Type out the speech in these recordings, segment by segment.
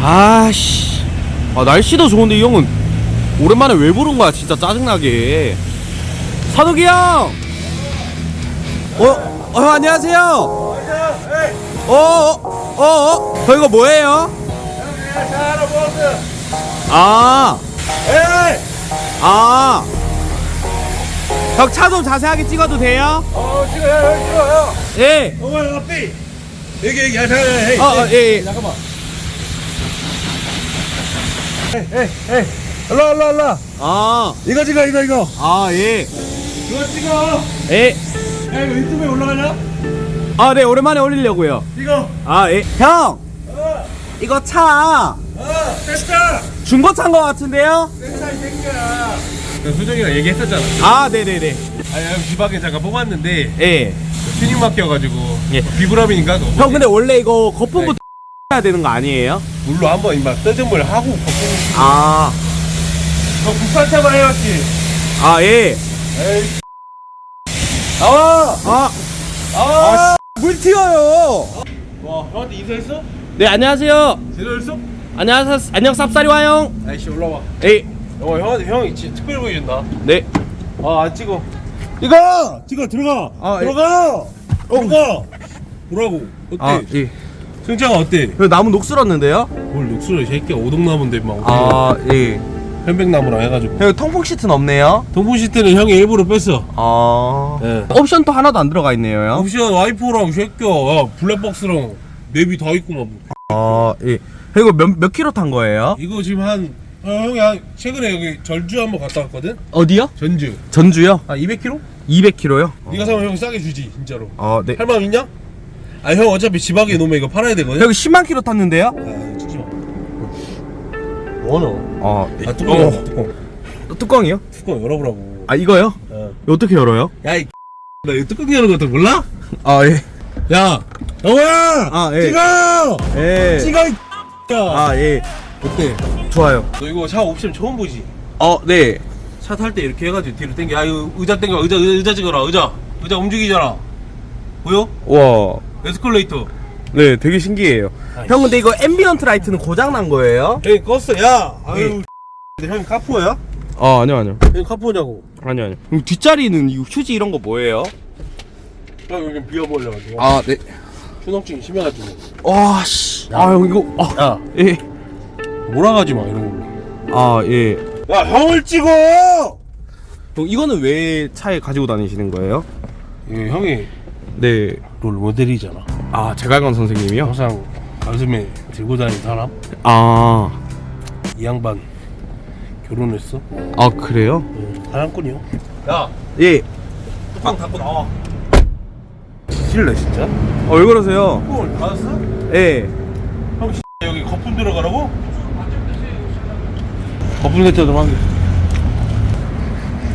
아씨. 아, 날씨도 좋은데 이 형은 오랜만에 왜 부른 거야? 진짜 짜증나게. 산욱이 형! 어, 어, 안녕하세요. 어, 어, 어, 어, 저 이거 뭐예요? 아, 아. 형 차좀 자세하게 찍어도 돼요? 어, 찍어요, 찍어요. 예. 어머, 앞에. 여기, 여기, 헤이. 어, 어, 예, 예. 잠깐만. 에이, 에이, 에이. 일로, 일로, 일로. 아, 이거 찍어, 이거, 이거. 아, 예. 이거 찍어. 예. 야, 이거 유튜브에 올라가냐? 아, 네, 오랜만에 올리려고요. 이거. 아, 예. 형! 어, 이거 차 어, 됐다. 중고차인 것 같은데요? 됐다, 이 새끼야. 그 수정이랑 얘기했었잖아. 아, 네네네. 아니, 형 지박에 잠깐 뽑았는데, 예. 튜닝 맡겨가지고. 예. 비브라민인가? 그거. 형, 근데 원래 이거 거품부터 해야 되는 거 아니에요? 물로 한번 임마 뜨듬을 하고 거꾸로. 아, 저 국산차만 해왔지. 아, 예. 에이. 나와! 아, 나와! 물 튀어요. 와, 형한테 인사했어? 네, 안녕하세요. 제대로 했어? 안녕하세요. 안녕, 쌉싸리 와용. 아이씨, 올라와. 예. 어, 형한테 형이 진짜 특별히 보여준다. 네. 아, 안 찍어. 찍어! 찍어, 들어가! 아, 예. 들어가! 들어가! 뭐라고? 어때? 아, 예. 승차가 어때? 그 나무 녹슬었는데요? 뭘 녹슬어, 이 새끼야. 오동나무인데, 막. 아, 예. 편백나무랑 해가지고. 형, 통풍 시트는 없네요? 동부 시트는 형이 일부러 뺐어. 아. 예. 옵션도 하나도 안 들어가 있네요, 형. 옵션 와이퍼랑 새끼야. 야, 블랙박스랑 내비 다 막. 아, 예. 형, 이거 몇, 몇 킬로 탄 거예요? 이거 지금 한, 어, 형이 한, 최근에 여기 전주 한번 갔다 왔거든? 어디요? 전주. 전주요? 한 200km? 200킬로요? 네가 사면 형 싸게 주지, 진짜로. 아, 네. 할 마음 있냐? 아, 형 어차피 지방에 놓으면 이거 팔아야 되거든? 여기 10만 킬로 탔는데요? 아, 찍지 마. 원어. 아, 네. 아, 뚜껑 열어, 뚜껑. 뚜껑이요? 뚜껑 열어보라고. 아, 이거요? 어. 이거 어떻게 열어요? 야, 이 나 이거 뚜껑 여는 것도 몰라? 아, 예. 야, 영호야! 아, 예. 찍어! 예. 찍어, 이 야! 아, 예. 어때? 좋아요. 너 이거 차 옵션 처음 보지? 어, 네. 차 탈 때 이렇게 해가지고 뒤로 당겨. 아, 이거 의자 당겨. 의자, 의자, 의자 찍어라, 의자. 의자 움직이잖아. 보여? 와. 에스컬레이터. 네, 되게 신기해요. 아이씨. 형, 근데 이거 앰비언트 라이트는 고장 난 거예요? 형이 껐어. 야! 아유, 형이 카푸어야? 아, 아니요, 아니요. 형이 카푸어냐고. 아니요, 아니요. 그럼 뒷자리는 이거 휴지 이런 거 뭐예요? 형 요즘 비어버려가지고. 아, 네. 휴농증이 심해가지고. 와, 씨. 아, 형, 이거. 아, 야, 예. 몰아가지 마, 이런 아, 예. 거. 야, 형을 찍어! 형, 이거는 왜 차에 가지고 다니시는 거예요? 예, 형이 네. 롤 모델이잖아. 아, 제갈관 선생님이요? 항상 가슴에 들고 다니는 사람? 아, 이 양반 결혼했어? 아, 그래요? 응, 사랑꾼이요. 야, 예. 뚜껑 닫고 나와. 실래 진짜? 어, 왜 그러세요? 뚜껑을 닫았어? 예. 형 여기 거품 들어가라고? 거품 세차 좀 하게.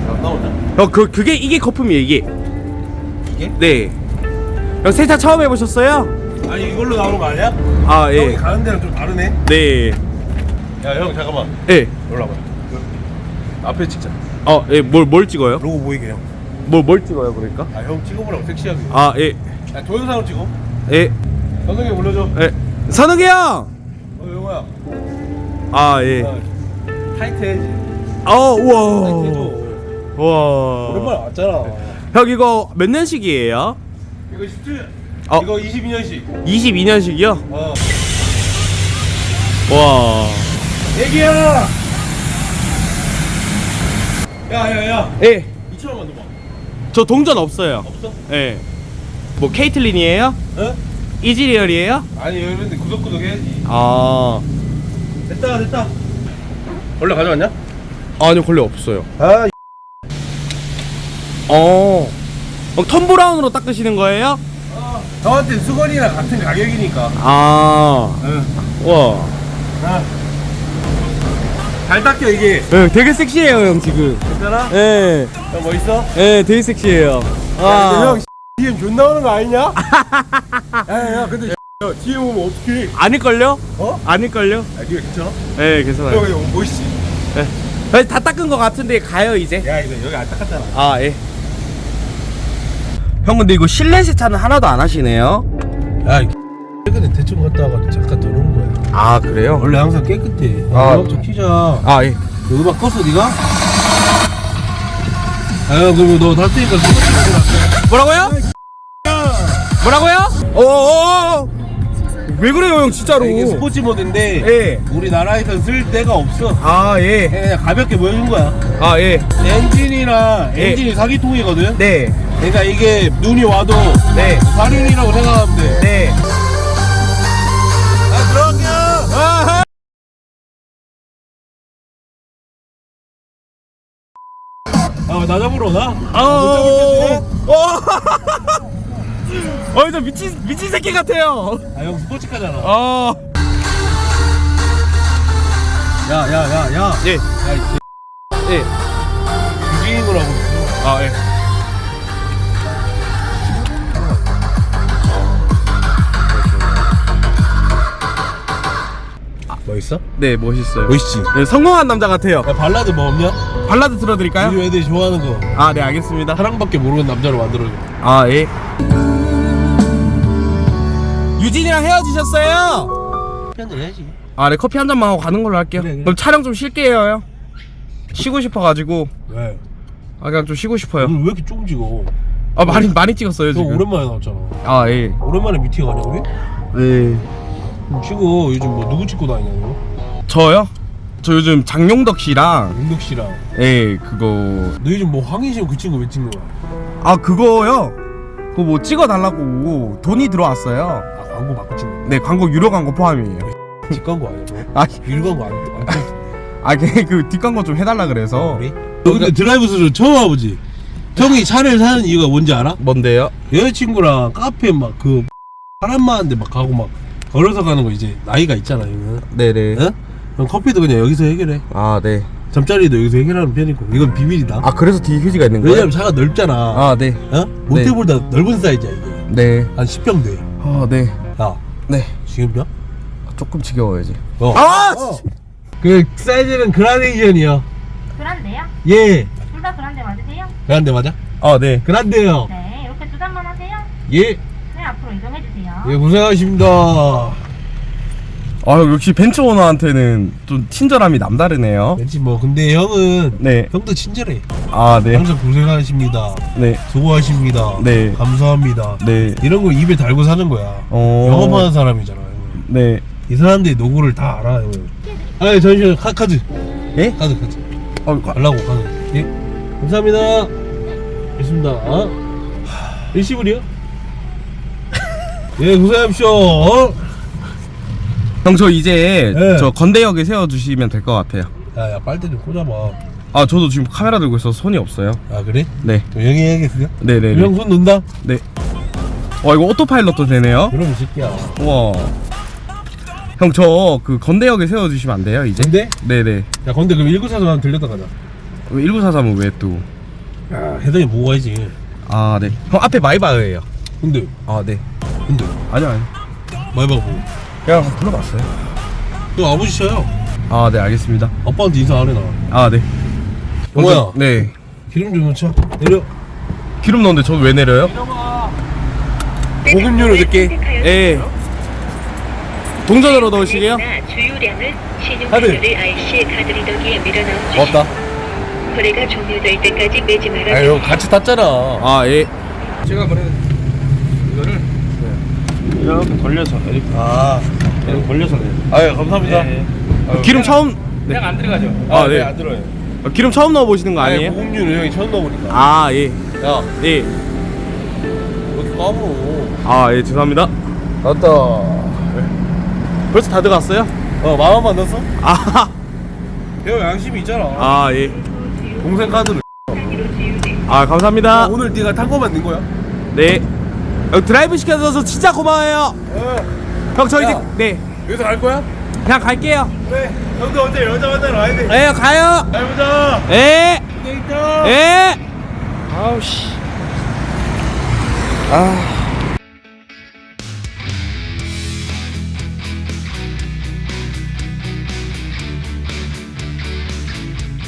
안 나오냐? 형, 그, 그게, 이게 거품이에요, 이게. 이게? 네. 형, 세차 처음 해보셨어요? 아니 이걸로 나오는 거 아니야? 아, 형이 예. 가는 데랑 좀 다르네. 네. 야 형 잠깐만 예. 올라봐. 앞에 찍자. 어, 예, 뭘, 뭘 찍어요? 로고 보이게 형. 뭘, 뭘 찍어요, 그러니까? 아 형 찍어보라고 섹시하게. 아, 예. 야 동영상으로 찍어. 예. 선생님 올려줘. 예. 선욱이 형! 어 영호야. 아, 예. 어, 타이트 해야지. 어, 타이트 우와. 해줘. 우와. 오랜만에 왔잖아. 형, 이거 몇 년식이에요? 이거 10주. 어. 이거 22년씩. 22년식이요? 어. 와. 애기야. 야야야. 예. 2천 원만 더 봐. 저 동전 없어요. 없어? 예. 뭐, 케이틀린이에요? 어? 이지리얼이에요? 아니 이런데 구석구석 해야지. 아. 됐다 됐다. 원래 가져왔냐? 아니요, 원래 없어요. 아. 어. 어, 톰 브라운으로 닦으시는 거예요? 저한테 수건이랑 같은 가격이니까. 아. 응. 와. 아. 잘 닦여 이게. 예, 되게 섹시해요, 형, 지금. 괜찮아? 예. 형 멋있어? 예, 되게 섹시해요. 야, 아. 근데 형 DM 존나 오는 거 아니냐? 야야 근데 야, DM 오면 어떡해? 아닐걸요? 어? 아닐걸요? 야 니가 괜찮아? 예, 괜찮아요. 형 멋있지? 예. 다 닦은 거 같은데 가요, 이제. 야 이거 여기 안 닦았잖아. 아, 예. 형, 근데 이거 실내 세차는 하나도 안 하시네요? 야 이 최근에 대충 갔다 와가지고 잠깐 들어온 거야 아 그래요? 원래 항상 깨끗해 아. 음악 좀 키자 아 예. 너 음악 껐어 니가? 아 그럼 너다 뜨니까 뭐라고요? 뭐라고요? 어어어 왜 그래요 형 진짜로 이게 스포츠 모드인데 예. 우리나라에선 쓸 데가 없어 아 예. 그냥 가볍게 보여준 거야 아 예. 엔진이랑 예. 엔진이 사기통이거든 네. 그러니까 이게 눈이 와도 네. 사륜이라고 생각하면 돼 네. 아, 아하. 아, 나 잡으러 오나? 어. 어. 어, 저 미친 미친 새끼 같아요. 아, 형 스포츠카잖아. 어. 야, 야, 야, 야. 예. 야, 이 예. 유기인을 하고 있어. 아 예. 뭐 있어? 네 멋있어요. 멋있지? 네, 성공한 남자 같아요. 야, 발라드 뭐 없냐? 발라드 들어드릴까요? 요즘 애들이 좋아하는 거. 아 네 알겠습니다. 사랑밖에 모르는 남자로 만들어줘. 아 예. 유진이랑 헤어지셨어요? 편을 해야지. 아 네 커피 한 잔만 하고 가는 걸로 할게요. 그래, 그래. 그럼 촬영 좀 쉴게요. 형. 쉬고 싶어가지고 왜? 아 그냥 좀 쉬고 싶어요. 왜 이렇게 조금 찍어? 아 많이 많이 찍었어요 너 지금. 오랜만에 나왔잖아. 아 예. 오랜만에 미팅 하냐, 우리? 네. 그럼 찍어. 요즘 뭐 누구 찍고 다니냐, 너? 저요? 저 요즘 장용덕 씨랑 윤덕 씨랑. 예 그거 너 요즘 뭐 황인시험 그 친구 왜 찍는 거야? 아 그거요? 그거 뭐 찍어달라고 돈이 들어왔어요. 아, 광고 받고 찍는 거야? 네 광고 유료 광고 포함이에요. 뒷광고 아니야, 너? 아, 일 광고 안, 안 찍었어. 아, 걔그 뒷광고 좀 해달라 그래서. 그래? 너 근데 드라이브 스루 처음 와보지? 형이 차를 사는 이유가 뭔지 알아? 뭔데요? 여자친구랑 카페 막 그 사람 많은데 막 가고 막 걸어서 가는 거 이제 나이가 있잖아 이거는 네네. 어? 그럼 커피도 그냥 여기서 해결해 아, 네. 잠자리도 여기서 해결하는 편이고 이건 비밀이다 아, 그래서 뒤에 휴지가 있는 거예요? 왜냐면 차가 넓잖아 아, 네. 어? 모텔보다 넓은 사이즈야 이게 네. 한 10평 돼야 아, 네. 네. 지금요? 조금 지겨워야지. 어. 아! 그 사이즈는 그라데이션이요 그란데요? 예 둘 다 그란데 맞으세요? 그란데 맞아? 아, 네. 그란데요 네, 이렇게 두 잔만 하세요. 예 네, 앞으로 이동해 주세요. 예, 고생하십니다 아, 역시 벤츠 오너한테는 좀 친절함이 남다르네요. 왠지 뭐 근데 형은 네. 형도 친절해 아, 네. 항상 고생하십니다 네. 수고하십니다. 네. 감사합니다. 네. 이런 거 입에 달고 사는 거야. 어. 영업하는 사람이잖아. 요 네. 이 사람들이 노고를 다 알아. 요 아, 잠시만 카, 카드. 예? 카드 카드. 어, 가- 달라고 카드. 예. 감사합니다. 있습니다. 어? 일시불이요? 예, 고생하십시오. 어? 형, 저 이제 네. 저 건대역에 세워주시면 될 것 같아요. 야, 야, 빨대 좀 꽂아봐. 아, 저도 지금 카메라 들고 있어서 손이 없어요. 아, 그래? 네. 또 형이 해야겠어요? 네네네. 형손 논다? 네. 어, 이거 오토파일럿도 되네요? 그럼 이 새끼야. 우와. 형, 저 그 건대역에 세워주시면 안 돼요, 이제? 근데? 네네. 야, 근데 그럼 194도 한번 들렸다 가자. 1943은 왜 또? 야, 해당이 보고 가야지. 아, 네. 형, 앞에 마이바흐예요 근데, 아, 네. 근데. 아니요, 아니요. 많이 봐보. 그냥 불러봤어요. 너 아버지 쳐요. 아, 네, 알겠습니다. 아빠한테 인사 안 해나. 아, 네. 영호야. 네. 기름 좀 넣자. 내려. 기름 넣는데 저도 왜 내려요? 보급료를 넣게. 예. 동전으로 넣으시게요? 주유량은 카드. 신용카드를 IC 카드 리더기에 밀어넣은 주 없다. 거래가 종료될 때까지 매지 말아 아유 같이 탔잖아. 아, 예. 제가 그래. 이거를 이렇게 걸려서 이렇게 아. 이렇게 걸려서 내. 아유 감사합니다. 네. 아유, 기름 처음, 네. 그냥 안 들어가죠. 아, 아, 네. 네. 안 들어요. 어, 기름 처음 넣어보시는 거 아니 아니에요? 보급료를 형이 처음 넣어보니까. 아, 예. 야, 예. 왜 이렇게 까불어? 아, 예, 죄송합니다. 맞다. 벌써 다 들어갔어요? 어 마음만 넣었어? 아, 형 양심이 있잖아. 아, 예. 동생 카드를. 아, 감사합니다. 오늘 네가 탄 거만 넣은 거야? 네. 형 드라이브 시켜줘서 진짜 고마워요. 어. 형, 저 이제, 야. 네. 여기서 갈 거야? 그냥 갈게요. 그래. 형도 언제 여자 만나러 와야 돼. 네, 가요. 잘 보자. 예. 예. 아우, 씨. 아.